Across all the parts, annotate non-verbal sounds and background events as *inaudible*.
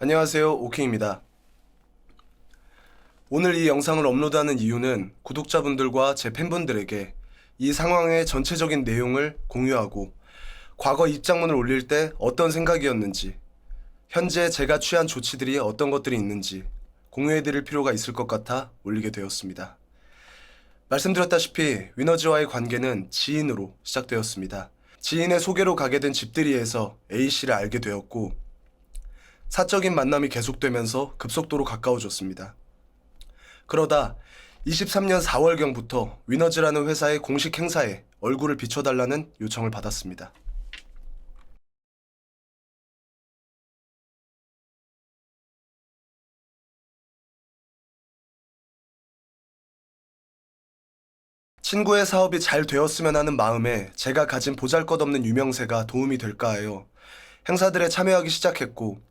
안녕하세요. 오킹입니다. 오늘 이 영상을 업로드하는 이유는 구독자분들과 제 팬분들에게 이 상황의 전체적인 내용을 공유하고 과거 입장문을 올릴 때 어떤 생각이었는지 현재 제가 취한 조치들이 어떤 것들이 있는지 공유해드릴 필요가 있을 것 같아 올리게 되었습니다. 말씀드렸다시피 위너즈와의 관계는 지인으로 시작되었습니다. 지인의 소개로 가게 된 집들이에서 A씨를 알게 되었고 사적인 만남이 계속되면서 급속도로 가까워졌습니다. 그러다 23년 4월경부터 위너즈라는 회사의 공식 행사에 얼굴을 비춰달라는 요청을 받았습니다. 친구의 사업이 잘 되었으면 하는 마음에 제가 가진 보잘것없는 유명세가 도움이 될까 하여 행사들에 참여하기 시작했고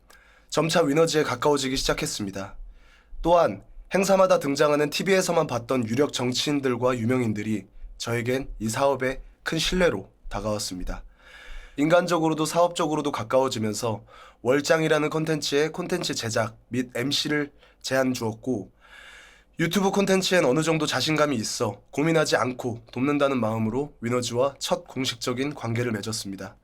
점차 위너즈에 가까워지기 시작했습니다. 또한 행사마다 등장하는 TV에서만 봤던 유력 정치인들과 유명인들이 저에겐 이 사업에 큰 신뢰로 다가왔습니다. 인간적으로도 사업적으로도 가까워지면서 월장이라는 콘텐츠의 콘텐츠 제작 및 MC를 제안 주었고 유튜브 콘텐츠엔 어느 정도 자신감이 있어 고민하지 않고 돕는다는 마음으로 위너즈와 첫 공식적인 관계를 맺었습니다.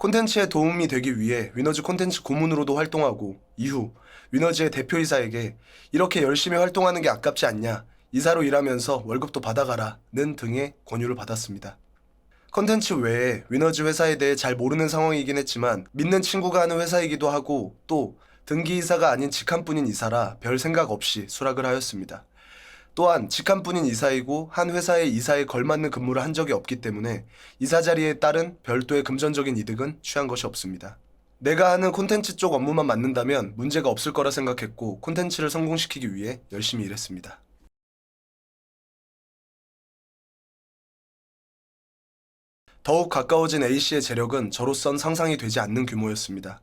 콘텐츠에 도움이 되기 위해 위너즈 콘텐츠 고문으로도 활동하고 이후 위너즈의 대표이사에게 이렇게 열심히 활동하는 게 아깝지 않냐 이사로 일하면서 월급도 받아가라는 등의 권유를 받았습니다. 컨텐츠 외에 위너즈 회사에 대해 잘 모르는 상황이긴 했지만 믿는 친구가 하는 회사이기도 하고 또 등기이사가 아닌 직함뿐인 이사라 별 생각 없이 수락을 하였습니다. 또한 직함뿐인 이사이고 한 회사의 이사에 걸맞는 근무를 한 적이 없기 때문에 이사 자리에 따른 별도의 금전적인 이득은 취한 것이 없습니다. 내가 하는 콘텐츠 쪽 업무만 맞는다면 문제가 없을 거라 생각했고 콘텐츠를 성공시키기 위해 열심히 일했습니다. 더욱 가까워진 A씨의 재력은 저로선 상상이 되지 않는 규모였습니다.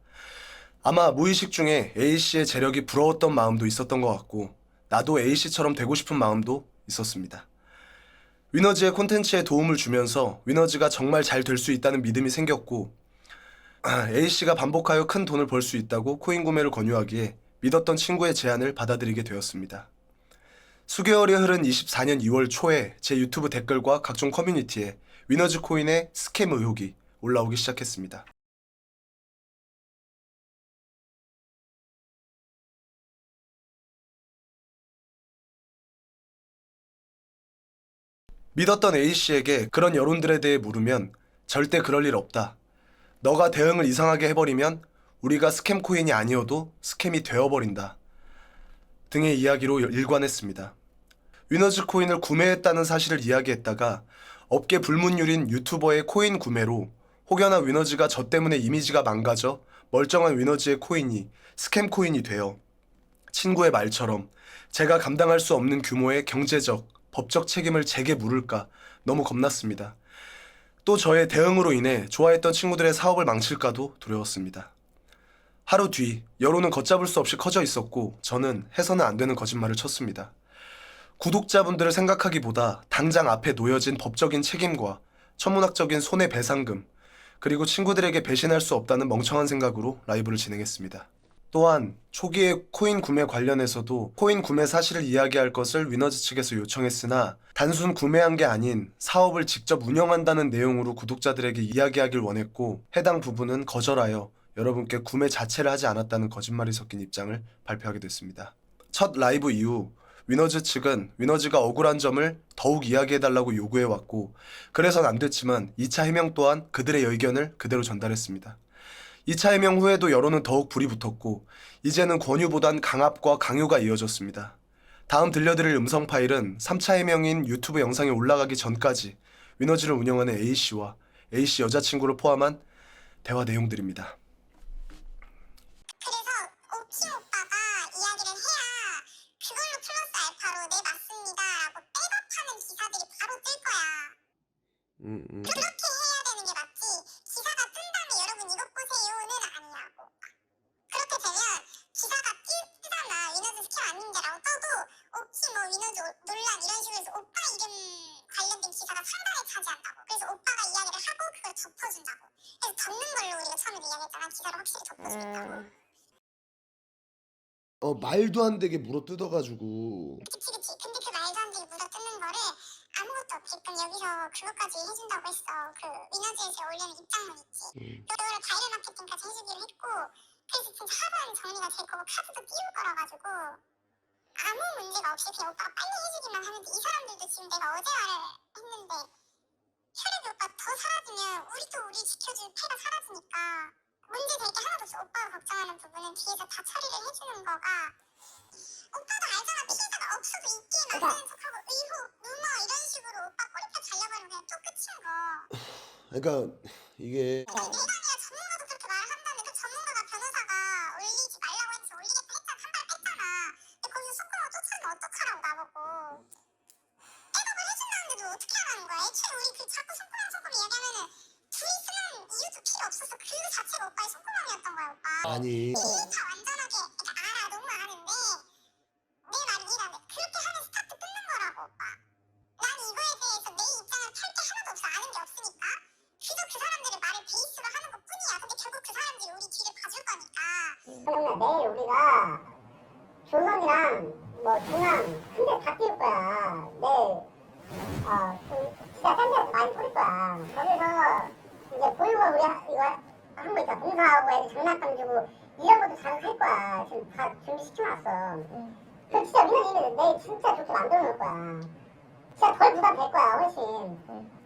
아마 무의식 중에 A씨의 재력이 부러웠던 마음도 있었던 것 같고 나도 A씨처럼 되고 싶은 마음도 있었습니다. 위너즈의 콘텐츠에 도움을 주면서 위너즈가 정말 잘 될 수 있다는 믿음이 생겼고 *clears throat* A씨가 반복하여 큰 돈을 벌 수 있다고 코인 구매를 권유하기에 믿었던 친구의 제안을 받아들이게 되었습니다. 수개월이 흐른 24년 2월 초에 제 유튜브 댓글과 각종 커뮤니티에 위너즈 코인의 스캠 의혹이 올라오기 시작했습니다. 믿었던 A씨에게 그런 여론들에 대해 물으면 절대 그럴 일 없다. 너가 대응을 이상하게 해버리면 우리가 스캠 코인이 아니어도 스캠이 되어버린다. 등의 이야기로 일관했습니다. 위너즈 코인을 구매했다는 사실을 이야기했다가 업계 불문율인 유튜버의 코인 구매로 혹여나 위너즈가 저 때문에 이미지가 망가져 멀쩡한 위너즈의 코인이 스캠 코인이 되어 친구의 말처럼 제가 감당할 수 없는 규모의 경제적, 법적 책임을 제게 물을까 너무 겁났습니다. 또 저의 대응으로 인해 좋아했던 친구들의 사업을 망칠까도 두려웠습니다. 하루 뒤 여론은 걷잡을 수 없이 커져 있었고 저는 해서는 안 되는 거짓말을 쳤습니다. 구독자분들을 생각하기보다 당장 앞에 놓여진 법적인 책임과 천문학적인 손해배상금 그리고 친구들에게 배신할 수 없다는 멍청한 생각으로 라이브를 진행했습니다. 또한 초기에 코인 구매 관련해서도 코인 구매 사실을 이야기할 것을 위너즈 측에서 요청했으나 단순 구매한 게 아닌 사업을 직접 운영한다는 내용으로 구독자들에게 이야기하길 원했고 해당 부분은 거절하여 여러분께 구매 자체를 하지 않았다는 거짓말이 섞인 입장을 발표하게 됐습니다. 첫 라이브 이후 위너즈 측은 위너즈가 억울한 점을 더욱 이야기해달라고 요구해왔고 그래선 안 됐지만 2차 해명 또한 그들의 의견을 그대로 전달했습니다. 2차 해명 후에도 여론은 더욱 불이 붙었고 이제는 권유보단 강압과 강요가 이어졌습니다. 다음 들려드릴 음성 파일은 3차 해명인 유튜브 영상에 올라가기 전까지 위너즈를 운영하는 A씨와 A씨 여자친구를 포함한 대화 내용들입니다. 그래서 옥시 오빠가 이야기를 해야 그걸로 플러스 알파로 네 맞습니다라고 백업하는 기사들이 바로 뜰 거야. 음, 음. 그렇게 논란 이런 식으로 해서 오빠 이름 관련된 기사가 상당히 차지한다고. 그래서 오빠가 이야기를 하고 그걸 덮어준다고. 그래서 덮는 걸로 우리가 처음에 이야기했잖아. 기사를 확실히 덮어주겠다고. 어 말도 안 되게 물어 뜯어가지고 그치 그치 근데 그 말도 안 되게 물어뜯는 거를 아무것도 없게끔 여기서 그것까지 해준다고 했어 그 위너즈에서 올리는 입장문 있지 음. 그거를 바이럴 마케팅까지 해주기로 했고 그래서 진짜 하루는 정리가 될 거고 카드도 띄울 거라 가지고 아무 문제가 없이 그냥 오빠 빨리 해주기만 하는데 이 사람들도 지금 내가 어제 말을 했는데 혈액이 오빠 더 사라지면 우리도 우리 지켜줄 패가 사라지니까 문제 될 게 하나도 없어. 오빠가 걱정하는 부분은 뒤에서 다 처리를 해주는 거가 오빠도 알잖아. 피해자가 없어도 있게 만드는 척하고 의혹, 루머 이런 식으로 오빠 꼬리표 잘려버리면 그냥 또 끝인 거. 그러니까 이게 내가 그렇 하라는 거야 애초에 우리 그 자꾸 손가락 손가락 이야기하면은 둘이 쓰는 이유도 필요 없어서 그 자체가 오빠의 손가락이었던 거야 오빠. 아니. 다 완전 보육원 우리 하- 이거 한거 있다. 봉사하고 애들 장난감 주고 이런 것도 자극할 거야. 지금 다 준비시켜놨어. 그 진짜 민원이 내일 진짜 좋게 만들어 놓을 거야. 진짜 덜 부담 될 거야 훨씬.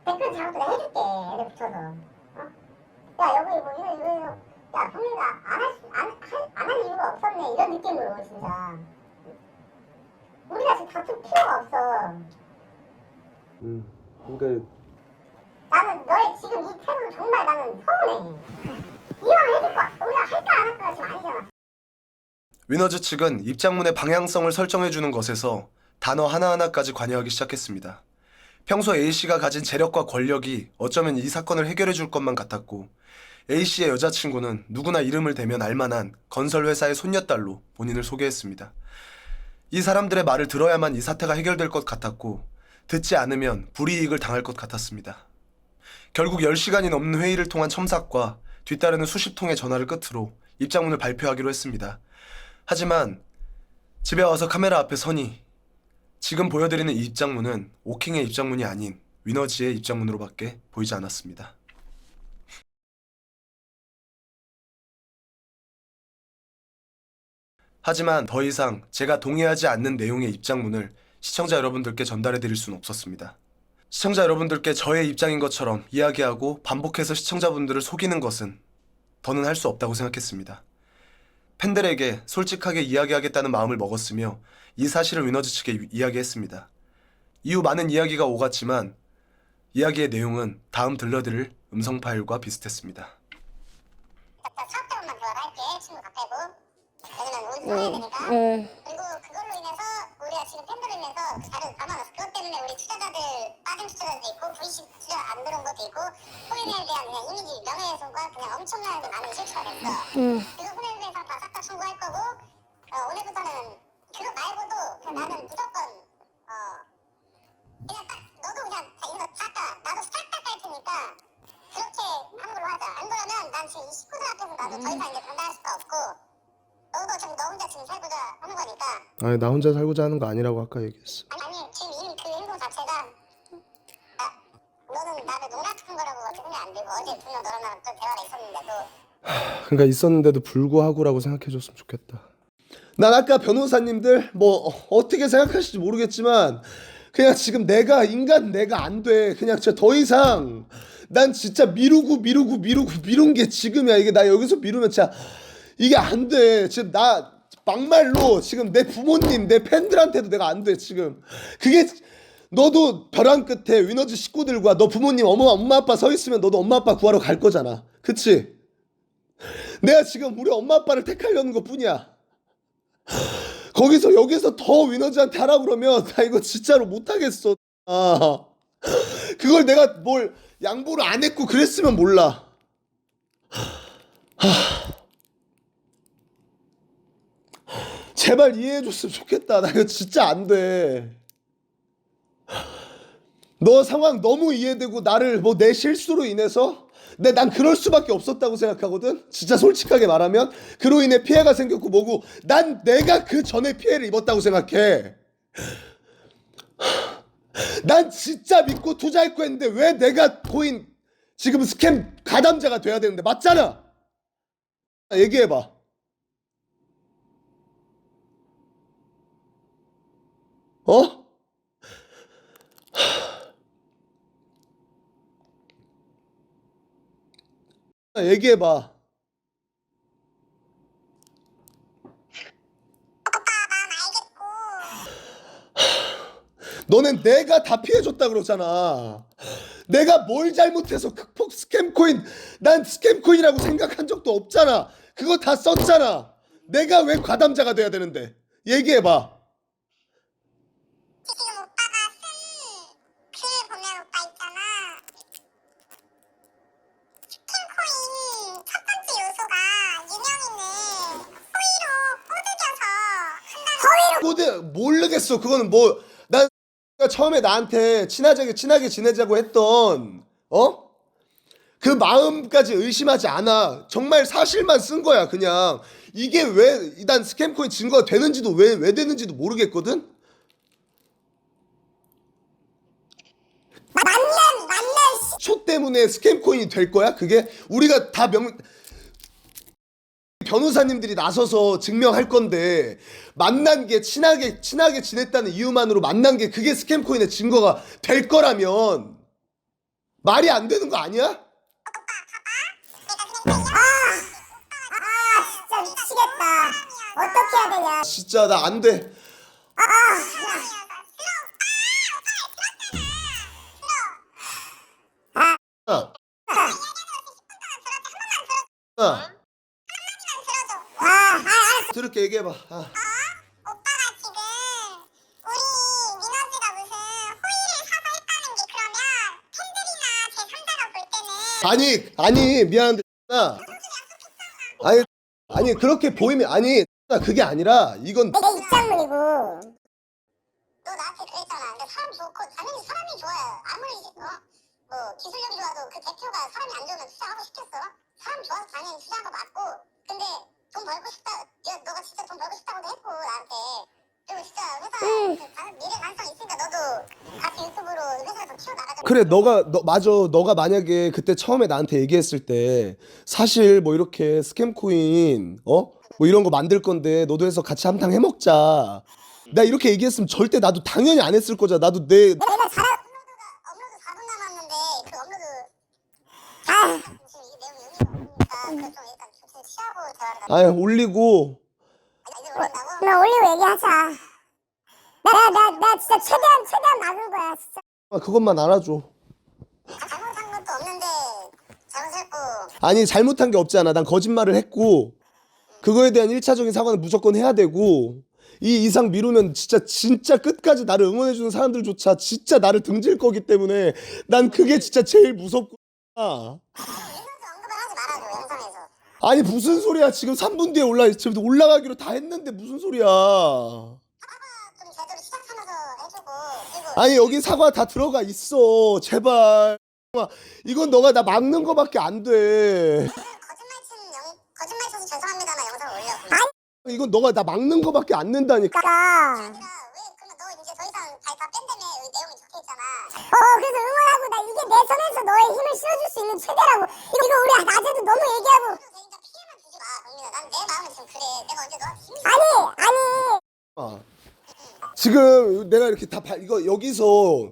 댓글 작업도 내가 해줄게 애들 붙여서. 어? 야 여기 뭐 이거 이거 야 성민이가 안할안할 이유가 없었네 이런 느낌으로 진짜 우리가 지금 다툴 필요가 없어 음 그러니까 나는 너의 지금 이 태도는 정말 나는 서운해 이왕 해줄 거 우리가 할까 안 할까가 지금 아니잖아 위너즈 측은 입장문의 방향성을 설정해주는 것에서 단어 하나하나까지 관여하기 시작했습니다. 평소 A씨가 가진 재력과 권력이 어쩌면 이 사건을 해결해줄 것만 같았고 A씨의 여자친구는 누구나 이름을 대면 알만한 건설회사의 손녀딸로 본인을 소개했습니다. 이 사람들의 말을 들어야만 이 사태가 해결될 것 같았고 듣지 않으면 불이익을 당할 것 같았습니다. 결국 10시간이 넘는 회의를 통한 첨삭과 뒤따르는 수십 통의 전화를 끝으로 입장문을 발표하기로 했습니다. 하지만 집에 와서 카메라 앞에 서니 지금 보여드리는 이 입장문은 오킹의 입장문이 아닌 위너지의 입장문으로밖에 보이지 않았습니다. 하지만 더 이상 제가 동의하지 않는 내용의 입장문을 시청자 여러분들께 전달해 드릴 수는 없었습니다. 시청자 여러분들께 저의 입장인 것처럼 이야기하고 반복해서 시청자분들을 속이는 것은 더는 할 수 없다고 생각했습니다. 팬들에게 솔직하게 이야기하겠다는 마음을 먹었으며 이 사실을 위너즈 측에 이- 이야기했습니다. 이후 많은 이야기가 오갔지만 이야기의 내용은 다음 들려드릴 음성 파일과 비슷했습니다. 살아야 되니까 그리고 그걸로 인해서 우리가 지금 팬들로 인해서 그 자료를 담아놨어. 그것 때문에 우리 투자자들 빠진 투자자도 있고 VC 투자 안 들어온 것도 있고 코인에 대한 그냥 이미지 명예훼손과 그냥 엄청나게 많은 실수가 됐어. 그래서 코인에 대해서 다싹 다 청구할 거고 어, 오늘부터는 그거 말고도 그냥 나는 무조건 어 그냥 딱 너도 그냥 다 이거 싹다 나도 싹 다 깔 테니까 그렇게 하는 걸로 하자. 안 그러면 난 지금 이 식구들 앞에서 나도 더 이상 이제 너도 지금 살고자 하는 거니까 아니 나 혼자 살고자 하는 거 아니라고 아까 얘기했어. 아니 아니 지금 이미 그 행동 자체가 아, 너는 나를 농락한 거라고 생각 안 들고 어제 분명 너랑 나랑 또 대화가 있었는데도 그러니까 있었는데도 불구하고라고 생각해줬으면 좋겠다. 난 아까 변호사님들 뭐 어, 어떻게 생각하실지 모르겠지만 그냥 지금 내가 인간 내가 안 돼. 그냥 진짜 더 이상 난 진짜 미루고 미루고 미루고 미룬 게 지금이야. 이게 나 여기서 미루면 진짜 이게 안 돼. 지금 나 막말로 지금 내 부모님 내 팬들한테도 내가 안 돼. 지금 그게 너도 벼랑 끝에 위너즈 식구들과 너 부모님 어머 엄마 아빠 서 있으면 너도 엄마 아빠 구하러 갈 거잖아. 그치? 내가 지금 우리 엄마 아빠를 택하려는 것 뿐이야. 거기서 여기서 더 위너즈한테 하라 그러면 나 이거 진짜로 못하겠어. 아 그걸 내가 뭘 양보를 안 했고 그랬으면 몰라. 하. 제발 이해해줬으면 좋겠다. 나 이거 진짜 안 돼. 너 상황 너무 이해되고 나를 뭐 내 실수로 인해서 근데 난 그럴 수밖에 없었다고 생각하거든. 진짜 솔직하게 말하면 그로 인해 피해가 생겼고 뭐고 난 내가 그 전에 피해를 입었다고 생각해. 난 진짜 믿고 투자했고 했는데 왜 내가 코인 지금 스캠 가담자가 돼야 되는데 맞잖아. 얘기해 봐. 어? 얘기해봐. 너는 내가 다 피해줬다 그러잖아. 내가 뭘 잘못해서 극폭 스캠 코인, 난 스캠 코인이라고 생각한 적도 없잖아. 그거 다 썼잖아. 내가 왜 과담자가 돼야 되는데? 얘기해봐. 지금 오빠가 쓴 글 보면 오빠 있잖아. 스킨코인 첫 번째 요소가 유명인을 호의로 꼬드겨서 한다는 모르겠어. 그거는 뭐, 난 처음에 나한테 친하게, 친하게 지내자고 했던, 어? 그 마음까지 의심하지 않아. 정말 사실만 쓴 거야, 그냥. 이게 왜, 난 스캠코인 증거가 되는지도 왜, 왜 되는지도 모르겠거든? 만난 만난 초 때문에 스캠코인이 될 거야? 그게? 우리가 다 명, 변호사님들이 나서서 증명할 건데, 만난 게 친하게, 친하게 지냈다는 이유만으로 만난 게 그게 스캠 코인의 증거가 될 거라면, 말이 안 되는 거 아니야? 아 진짜 미치겠다. 어떻게 해야 되냐? 진짜 나 안 돼. 아. 아. 아. 아, 아 들을게 얘기해봐. 아. 오빠가 지금 우리 민원지가 무슨 호의를 사서 했다는 게 그러면 팬들이나 제 3자가 볼 때는 아니 아니 미안한데 나 아니 아니 그렇게 보이면 아니 나 그게 아니라 이건 내 입장문이고 너 나한테 그랬잖아. 근데 사람 좋고 당연히 사람이 좋아요. 아무리 어? 뭐 기술력이 좋아도 그 대표가 사람이 안 좋으면 투자하고 싶겠어? 사람 좋아서 당연히 투자한 거 맞고. 근데 돈 벌고 싶다. 야, 너가 진짜 돈 벌고 싶다고도 했고 나한테. 그리고 진짜 회사 그 가- 미래 가능성 있으니까 너도 같이 유튜브로 회사에서 키워 나가자. 그래 너가 너 맞아 너가 만약에 그때 처음에 나한테 얘기했을 때 사실 뭐 이렇게 스캠 코인 어 뭐 이런 거 만들 건데 너도 해서 같이 한탕 해먹자 나 이렇게 얘기했으면 절대 나도 당연히 안 했을 거잖아 나도 내 내가 업로드가 업로드 4분 남았는데 그 업로드 아 지금 이 내용이 의미가 없으니까 그좀 일단 대화를. 아예 올리고. 아, 올린다고? 나 올리고 얘기하자. 나 나 나 진짜 최대한 최대한 막을 거야 진짜. 아, 그것만 알아줘. 아, 잘못한 것도 없는데 잘못했고. 아니 잘못한 게 없잖아. 난 거짓말을 했고. 그거에 대한 1차적인 사과는 무조건 해야 되고. 이 이상 미루면 진짜 진짜 끝까지 나를 응원해 주는 사람들조차 진짜 나를 등질 거기 때문에 난 그게 진짜 제일 무섭구나 민원도 언급을 하지 말아줘 영상에서 아니 무슨 소리야? 지금 3분 뒤에 올라 지금 올라가기로 다 했는데 무슨 소리야? 아니 여기 사과 다 들어가 있어. 제발. 이건 너가 나 막는 거밖에 안돼. 이건 너가 나 막는 거밖에 안 된다니까. 아니라 왜 그러면 너 이제 더 이상 발다 뺀다며 내용이 적혀 있잖아 어 그래서 응원하고 나 이게 내 손에서 너의 힘을 실어줄 수 있는 최대라고. 이거 우리 낮에도 너무 얘기하고 그래도 되니까 피해만 주지 마 정민아 난내 마음은 지금 그래 내가 언제 너한테 힘이 아니 아니. 아, 지금 내가 이렇게 다 바- 이거 여기서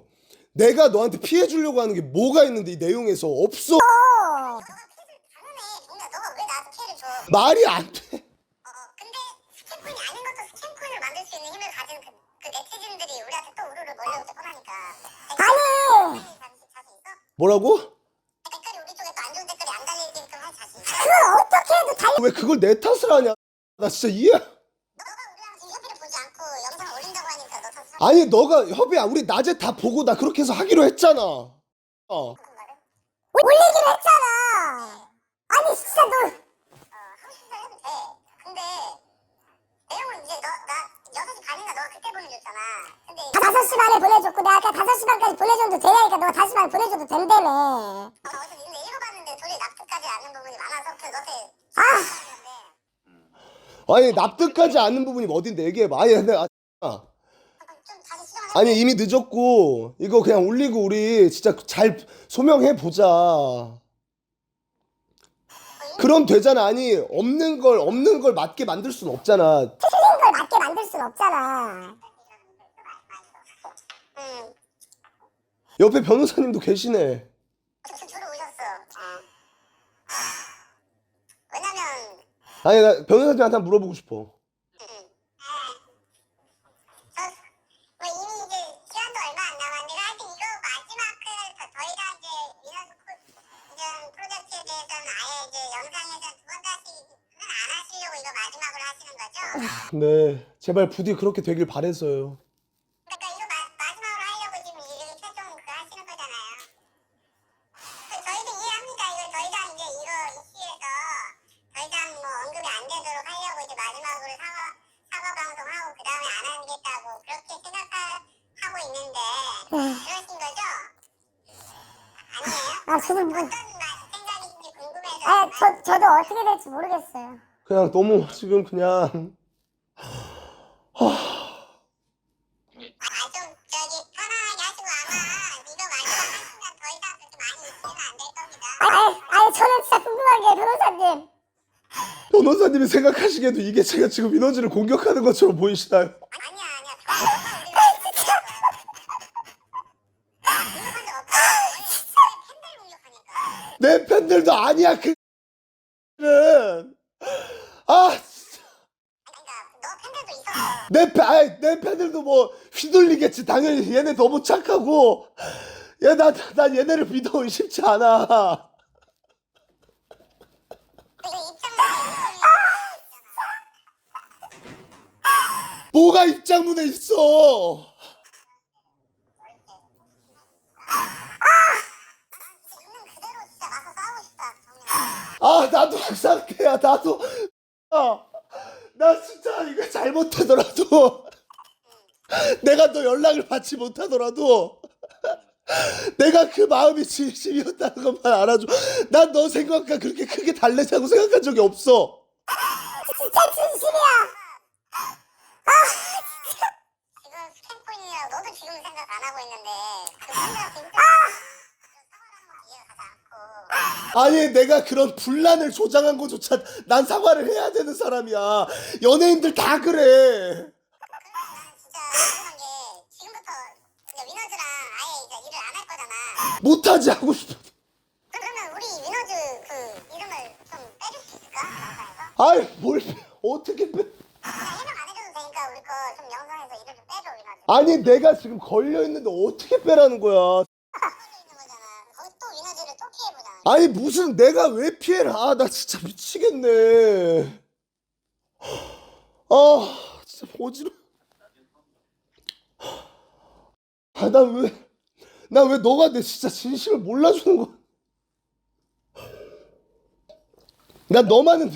내가 너한테 피해 주려고 하는 게 뭐가 있는데 이 내용에서 없어. 너가 피해를 당연해 정민아 너가 왜 나한테 피해를 줘? 어, 말이 안 돼. 근데 스캠코인이 아닌 것도 스캠코인을 만들 수 있는 힘을 가진 그, 그 네티즌들이 우리한테 또 우르르 몰려올 때 뻔하니까. 아니. 자신 자신 있어? 뭐라고? 왜 그걸 내 탓을 하냐? 나 진짜 이해. 너가 우리랑 지금 협의를 보지 않고 영상 올린다고 하니까 너 탓을 아니 너가 협의야 우리 낮에 다 보고 나 그렇게 해서 하기로 했잖아. 어. 올리기로 했잖아 아니 진짜 너 어, 하고 싶은 대로 해도 돼. 근데 내용은 이제 너, 나 6시 반인가 너가 그때 보내줬잖아. 근데 다 5시 반에 보내줬고 내가 아까 5시 반까지 보내줘도 되냐니까 너가 5시 반에 보내줘도 된다며 어, 어제 읽어봤는데 도저히 납득하지 않는 부분이 많아서 그 너한테 아! 아니 납득하지 않는 부분이 어딘데? 얘기해봐. 아니 근데 아, 좀 다시 수정을 아니 이미 늦었고 이거 그냥 올리고 우리 진짜 잘 소명해 보자. 그럼 되잖아. 아니 없는 걸 없는 걸 맞게 만들 순 없잖아. 틀린 걸 맞게 만들 순 없잖아. 응. 옆에 변호사님도 계시네 저 들어오셨어. 왜냐면 아니 나 변호사님한테 한번 물어보고 싶어. 저, 뭐 이미 이제 시간도 얼마 안 남았 그냥 너무 지금 그냥 아, 저는 진짜 궁금한 게 변호사님. 변호사님이 생각하시기에도 이게 제가 지금 민원지를 공격하는 것처럼 보이시나요? 아니야 아니야. 진짜 내 팬들도 아니야 그는 아 진짜. 그러니까 너 팬들도 있었어 내, 팬, 아이, 내 팬들도 뭐 휘둘리겠지. 당연히 얘네 너무 착하고. 야 나 난 얘네를 믿어. 의심치 않아. 그 뭐가 입장문에 있어? 아 나도 상태야. 나도. 아, 나 진짜 이거 잘못하더라도 *laughs* 내가 너 연락을 받지 못하더라도 *laughs* 내가 그 마음이 진심이었다는 것만 알아줘. 난 너 생각과 그렇게 크게 달래자고 생각한 적이 없어. 진짜 진심이야. 지금 스캔코인이라고 너도 지금 생각 안 하고 있는데 그 않고. 아니 내가 그런 분란을 조장한 것조차 난 사과를 해야 되는 사람이야. 연예인들 다 그래 나는 진짜 궁금한 게 지금부터 이제 위너즈랑 아예 이제 일을 안 할 거잖아 못하지 하고 싶어 그러면 우리 위너즈 그 이름을 좀 빼줄 수 있을까? 영상에서? 아이 뭘 어떻게 빼? 그냥 안 해줘도 되니까 우리 거 좀 영상에서 이름 좀 빼줘 위너즈 아니 내가 지금 걸려 있는데 어떻게 빼라는 거야? 걸려 있는 거잖아. 거기 또 위너즈를 또 피해 보잖아 아니 무슨 내가 왜 피해를 아나 진짜 미치겠네. 아 진짜 어지러 아나왜 나 왜 너가 내 진짜 진심을 몰라주는 거야? 나 너만은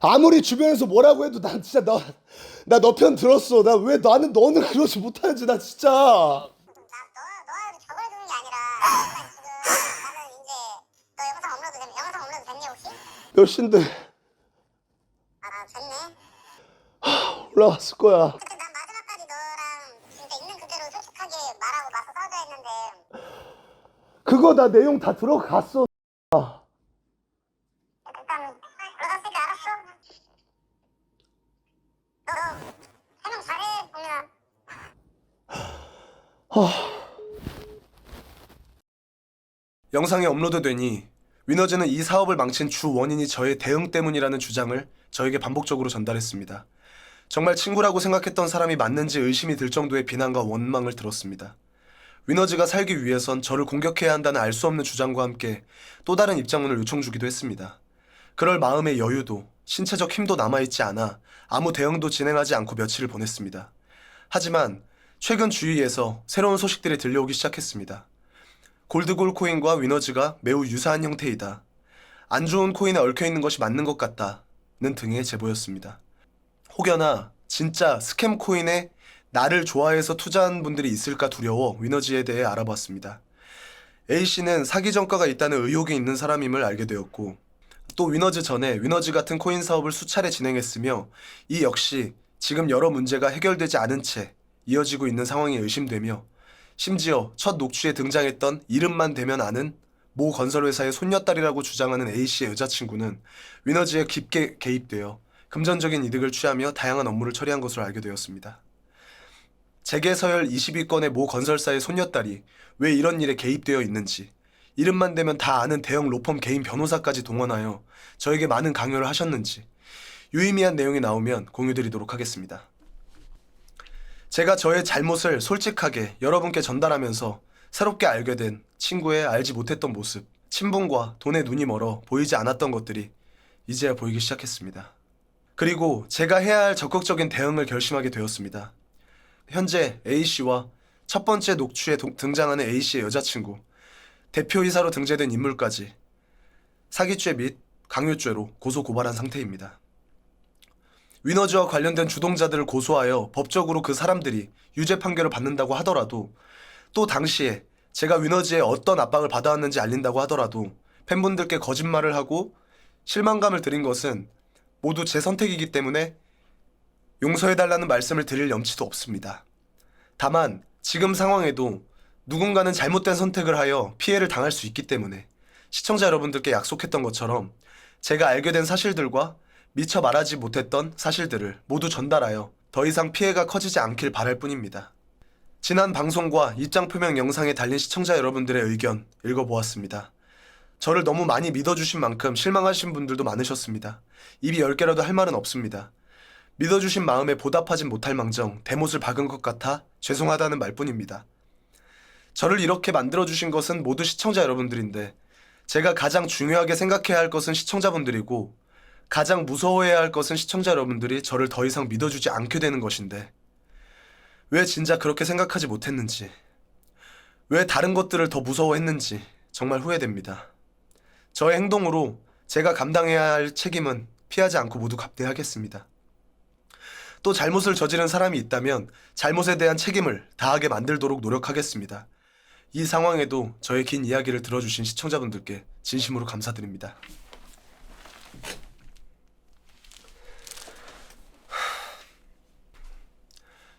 아무리 주변에서 뭐라고 해도 난 진짜 너 나 너 편 들었어. 나 왜 나는 너는 그러지 못하는지 나 진짜. 시인데? 아 됐네. 올라왔을 거야 그때 난 마지막까지 너랑 진짜 있는 그대로 솔직하게 말하고 맞서 싸우자 했는데 그거 나 내용 다 들어갔어 *sighs* 영상이 업로드되니 위너즈는 이 사업을 망친 주 원인이 저의 대응 때문이라는 주장을 저에게 반복적으로 전달했습니다. 정말 친구라고 생각했던 사람이 맞는지 의심이 들 정도의 비난과 원망을 들었습니다. 위너즈가 살기 위해선 저를 공격해야 한다는 알 수 없는 주장과 함께 또 다른 입장문을 요청 주기도 했습니다. 그럴 마음의 여유도 신체적 힘도 남아있지 않아 아무 대응도 진행하지 않고 며칠을 보냈습니다. 하지만 최근 주위에서 새로운 소식들이 들려오기 시작했습니다. 골드골 코인과 위너즈가 매우 유사한 형태이다. 안 좋은 코인에 얽혀 있는 것이 맞는 것 같다. 등의 제보였습니다. 혹여나 진짜 스캠 코인에 나를 좋아해서 투자한 분들이 있을까 두려워 위너지에 대해 알아봤습니다. A씨는 사기 전과가 있다는 의혹이 있는 사람임을 알게 되었고 또 위너즈 전에 위너즈 같은 코인 사업을 수차례 진행했으며 이 역시 지금 여러 문제가 해결되지 않은 채 이어지고 있는 상황이 의심되며 심지어 첫 녹취에 등장했던 이름만 대면 아는 모 건설회사의 손녀딸이라고 주장하는 A씨의 여자친구는 위너즈에 깊게 개입되어 금전적인 이득을 취하며 다양한 업무를 처리한 것으로 알게 되었습니다. 재계서열 22건의 모 건설사의 손녀딸이 왜 이런 일에 개입되어 있는지 이름만 대면 다 아는 대형 로펌 개인 변호사까지 동원하여 저에게 많은 강요를 하셨는지 유의미한 내용이 나오면 공유드리도록 하겠습니다. 제가 저의 잘못을 솔직하게 여러분께 전달하면서 새롭게 알게 된 친구의 알지 못했던 모습, 친분과 돈에 눈이 멀어 보이지 않았던 것들이 이제야 보이기 시작했습니다. 그리고 제가 해야 할 적극적인 대응을 결심하게 되었습니다. 현재 A씨와 첫 번째 녹취에 동- 등장하는 A씨의 여자친구, 대표이사로 등재된 인물까지 사기죄 및 강요죄로 고소 고발한 상태입니다. 위너즈와 관련된 주동자들을 고소하여 법적으로 그 사람들이 유죄 판결을 받는다고 하더라도 또 당시에 제가 위너즈에 어떤 압박을 받아왔는지 알린다고 하더라도 팬분들께 거짓말을 하고 실망감을 드린 것은 모두 제 선택이기 때문에 용서해달라는 말씀을 드릴 염치도 없습니다. 다만 지금 상황에도 누군가는 잘못된 선택을 하여 피해를 당할 수 있기 때문에 시청자 여러분들께 약속했던 것처럼 제가 알게 된 사실들과 미처 말하지 못했던 사실들을 모두 전달하여 더 이상 피해가 커지지 않길 바랄 뿐입니다. 지난 방송과 입장 표명 영상에 달린 시청자 여러분들의 의견 읽어보았습니다. 저를 너무 많이 믿어주신 만큼 실망하신 분들도 많으셨습니다. 입이 열 개라도 할 말은 없습니다. 믿어주신 마음에 보답하진 못할 망정 대못을 박은 것 같아 죄송하다는 말뿐입니다. 저를 이렇게 만들어주신 것은 모두 시청자 여러분들인데 제가 가장 중요하게 생각해야 할 것은 시청자분들이고 가장 무서워해야 할 것은 시청자 여러분들이 저를 더 이상 믿어주지 않게 되는 것인데 왜 진짜 그렇게 생각하지 못했는지 왜 다른 것들을 더 무서워했는지 정말 후회됩니다. 저의 행동으로 제가 감당해야 할 책임은 피하지 않고 모두 감대하겠습니다. 또 잘못을 저지른 사람이 있다면 잘못에 대한 책임을 다하게 만들도록 노력하겠습니다. 이 상황에도 저의 긴 이야기를 들어주신 시청자분들께 진심으로 감사드립니다.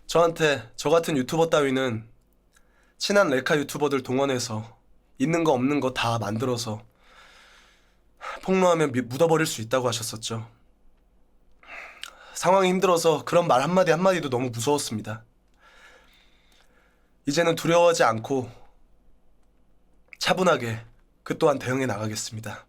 저한테 저 같은 유튜버 따위는 친한 레카 유튜버들 동원해서 있는 거 없는 거 다 만들어서 폭로하면 미- 묻어버릴 수 있다고 하셨었죠. 상황이 힘들어서 그런 말 한마디 한마디도 너무 무서웠습니다. 이제는 두려워하지 않고 차분하게 그 또한 대응해 나가겠습니다.